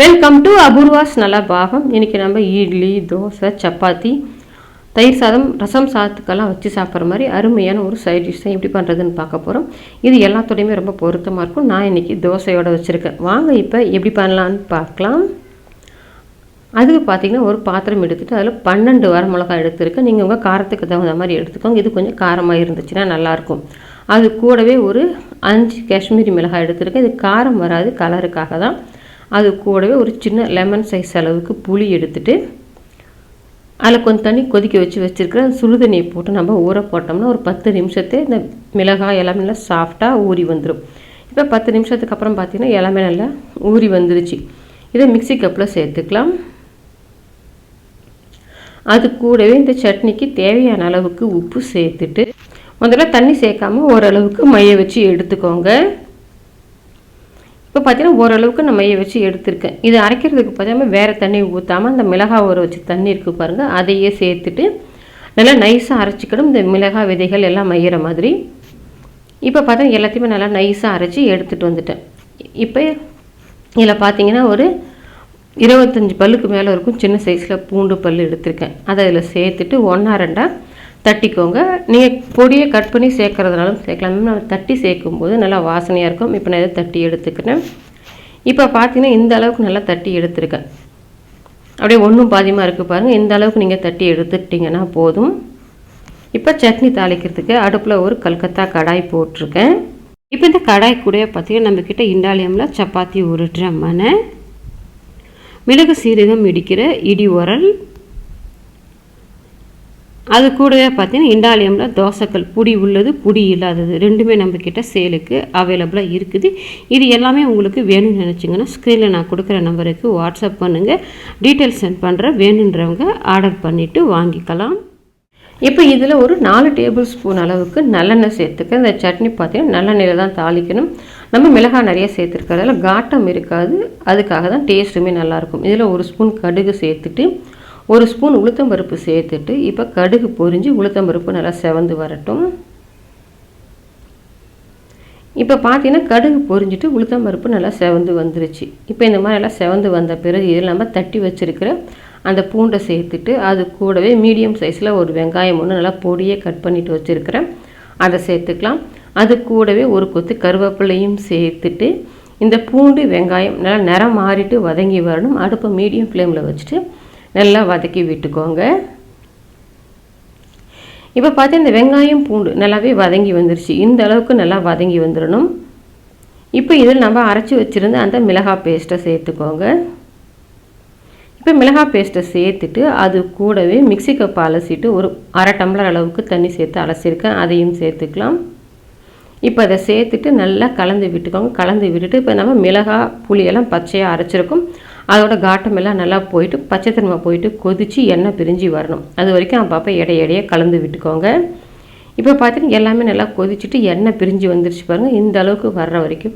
Welcome to Apoorva's நல்லா பாகம் இன்றைக்கி நம்ம இட்லி தோசை சப்பாத்தி தயிர் சாதம் ரசம் சாதத்துக்கெல்லாம் வச்சு சாப்பிட்ற மாதிரி அருமையான ஒரு சைட் டிஷ் தான் எப்படி பண்ணுறதுன்னு பார்க்க போகிறோம் இது எல்லாத்தோடையுமே ரொம்ப பொருத்தமாக இருக்கும். நான் இன்றைக்கி தோசையோடு வச்சுருக்கேன். வாங்க இப்போ எப்படி பண்ணலான்னு பார்க்கலாம். அதுக்கு பார்த்தீங்கன்னா ஒரு பாத்திரம் எடுத்துகிட்டு அதில் பன்னெண்டு வர மிளகாய் எடுத்துருக்கேன். நீங்கள் உங்கள் காரத்துக்கு தகுந்த மாதிரி எடுத்துக்கோங்க. இது கொஞ்சம் காரமாக இருந்துச்சுன்னா நல்லாயிருக்கும் அது கூடவே ஒரு அஞ்சு காஷ்மீரி மிளகாய் எடுத்துருக்கேன். இது காரம் வராது கலருக்காக தான் அது கூடவே ஒரு சின்ன லெமன் சைஸ் அளவுக்கு புளி எடுத்துட்டு அதில் கொஞ்சம் தண்ணி கொதிக்க வச்சு வச்சிருக்கிற சுடு தண்ணியை போட்டு நம்ம ஊற போட்டோம்னா ஒரு பத்து நிமிஷத்து இந்த மிளகாய் எல்லாமே நல்லா சாஃப்டாக ஊறி வந்துடும் இப்போ பத்து நிமிஷத்துக்கு அப்புறம் பார்த்திங்கன்னா எல்லாமே நல்லா ஊறி வந்துருச்சு. இதை மிக்சி கப்பில் சேர்த்துக்கலாம். அது கூடவே இந்த சட்னிக்கு தேவையான அளவுக்கு உப்பு சேர்த்துட்டு முதல்ல தண்ணி சேர்க்காம ஓரளவுக்கு மைய வச்சு எடுத்துக்கோங்க. இப்போ பார்த்தீங்கன்னா ஓரளவுக்கு நான் மைய வச்சு எடுத்திருக்கேன். இது அரைக்கிறதுக்கு பார்த்தீங்கன்னா வேறு தண்ணி ஊற்றாமல் அந்த மிளகாய் ஊற வச்சு தண்ணி இருக்குது பாருங்கள் அதையே சேர்த்துட்டு நல்லா நைஸாக அரைச்சிக்கணும். இந்த மிளகாய் விதைகள் எல்லாம் மையிற மாதிரி. இப்போ பார்த்தா எல்லாத்தையுமே நல்லா நைஸாக அரைச்சி எடுத்துகிட்டு வந்துட்டேன். இப்போ இதில் பார்த்தீங்கன்னா ஒரு இருபத்தஞ்சி பல்லுக்கு மேலே இருக்கும். சின்ன சைஸில் பூண்டு பல் எடுத்திருக்கேன். அதை அதில் சேர்த்துட்டு ஒன்றா ரெண்டாக தட்டிக்கோங்க. நீங்கள் பொடியை கட் பண்ணி சேர்க்குறதுனாலும் சேர்க்கலாம். நம்ம தட்டி சேர்க்கும் போது நல்லா வாசனையாக இருக்கும். இப்போ நான் இதை தட்டி எடுத்துக்கிறேன். இப்போ பார்த்தீங்கன்னா இந்த அளவுக்கு நல்லா தட்டி எடுத்துருக்கேன். அப்படியே ஒன்றும் பாதியமாக இருக்குது பாருங்கள் இந்த அளவுக்கு நீங்கள் தட்டி எடுத்துக்கிட்டிங்கன்னா போதும். இப்போ சட்னி தாளிக்கிறதுக்கு அடுப்பில் ஒரு கல்கத்தா கடாய் போட்டிருக்கேன். இப்போ இந்த கடாய் கூட பார்த்தீங்கன்னா நம்மக்கிட்ட இண்டாலியமில் சப்பாத்தி உருட்டுற மனை மிளகு சீரகம் இடிக்கிற இடி உரல் அது கூடவே பார்த்தீங்கன்னா இண்டாலியமில் தோசைக்கல் புடி உள்ளது புடி இல்லாதது. ரெண்டுமே நம்மக்கிட்ட சேலுக்கு அவைலபிளாக இருக்குது. இது எல்லாமே உங்களுக்கு வேணும்னு நினச்சிங்கன்னா ஸ்க்ரீனில் நான் கொடுக்குற நம்பருக்கு வாட்ஸ்அப் பண்ணுங்கள் டீட்டெயில்ஸ் சென்ட் பண்ணுற வேணுன்றவங்க ஆர்டர் பண்ணிவிட்டு வாங்கிக்கலாம். இப்போ இதில் ஒரு நாலு டேபிள் ஸ்பூன் அளவுக்கு நல்லெண்ணெய் சேர்த்துக்க இந்த சட்னி பார்த்தீங்கன்னா நல்லெண்ணெயில் தான் தாளிக்கணும். நம்ம மிளகாய் நிறைய சேர்த்துருக்கிறதால காட்டம் இருக்காது. அதுக்காக தான் டேஸ்ட்டுமே நல்லாயிருக்கும் இதில் ஒரு ஸ்பூன் கடுகு சேர்த்துட்டு ஒரு ஸ்பூன் உளுத்தம்பருப்பு சேர்த்துட்டு இப்போ கடுகு பொரிஞ்சு உளுத்தம்பருப்பு நல்லா செவந்து வரட்டும். இப்போ பார்த்தீங்கன்னா கடுகு பொரிஞ்சிட்டு உளுத்தம்பருப்பு நல்லா செவந்து வந்துருச்சு. இப்போ இந்த மாதிரி நல்லா செவந்து வந்த பிறகு இதில் நம்ம தட்டி வச்சுருக்கிற அந்த பூண்டை சேர்த்துட்டு அது கூடவே மீடியம் சைஸில் ஒரு வெங்காயம் ஒன்று நல்லா பொடியே கட் பண்ணிவிட்டு வச்சுருக்கிறேன் அதை சேர்த்துக்கலாம். அது கூடவே ஒரு கொத்து கருவேப்பிலையும் சேர்த்துட்டு இந்த பூண்டு வெங்காயம் நல்லா நிறம் மாறிட்டு வதங்கி வரணும். அடுப்பை மீடியம் ஃப்ளேமில் வச்சுட்டு நல்லா வதக்கி விட்டுக்கோங்க. இப்போ பார்த்து இந்த வெங்காயம் பூண்டு நல்லாவே வதங்கி வந்துருச்சு. இந்த அளவுக்கு நல்லா வதங்கி வந்துடணும் இப்போ இதில் நம்ம அரைச்சி வச்சுருந்த அந்த மிளகாய் பேஸ்ட்டை சேர்த்துக்கோங்க. இப்போ மிளகாய் பேஸ்ட்டை சேர்த்துட்டு அது கூடவே மிக்சி கப் அலசிட்டு ஒரு அரை டம்ளர் அளவுக்கு தண்ணி சேர்த்து அலசியிருக்கேன். அதையும் சேர்த்துக்கலாம். இப்போ அதை சேர்த்துட்டு நல்லா கலந்து விட்டுக்கோங்க. கலந்து விட்டுட்டு இப்போ நம்ம மிளகாய் புளியெல்லாம் பச்சையாக அரைச்சிருக்கோம். அதோட காட்டம் எல்லாம் நல்லா போயிட்டு பச்சைத்தன்மை போயிட்டு கொதித்து எண்ணெய் பிரிஞ்சு வரணும். அது வரைக்கும் அப்பப்போ இடைய இடையே கலந்து விட்டுக்கோங்க. இப்போ பார்த்தீங்கன்னா எல்லாமே நல்லா கொதிச்சுட்டு எண்ணெய் பிரிஞ்சு வந்துருச்சு பாருங்கள் இந்த அளவுக்கு வர்ற வரைக்கும்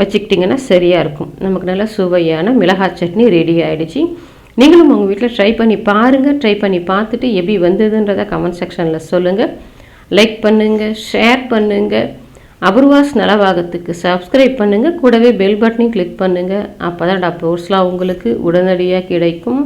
வச்சுக்கிட்டிங்கன்னா சரியாக இருக்கும். நமக்கு நல்லா சுவையான மிளகாய் சட்னி ரெடி ஆகிடுச்சு நீங்களும் உங்கள் வீட்டில் ட்ரை பண்ணி பாருங்கள் ட்ரை பண்ணி பார்த்துட்டு எப்படி வந்ததுன்றதை கமெண்ட் செக்ஷனில் சொல்லுங்கள் லைக் பண்ணுங்கள் ஷேர் பண்ணுங்கள் அபூர்வாஸ் நலவாகத்துக்கு சப்ஸ்கிரைப் பண்ணுங்கள் கூடவே பெல் பட்டனையும் கிளிக் பண்ணுங்கள் அப்போ தான் அப்லோட்ஸ்லாம் உங்களுக்கு உடனடியாக கிடைக்கும்.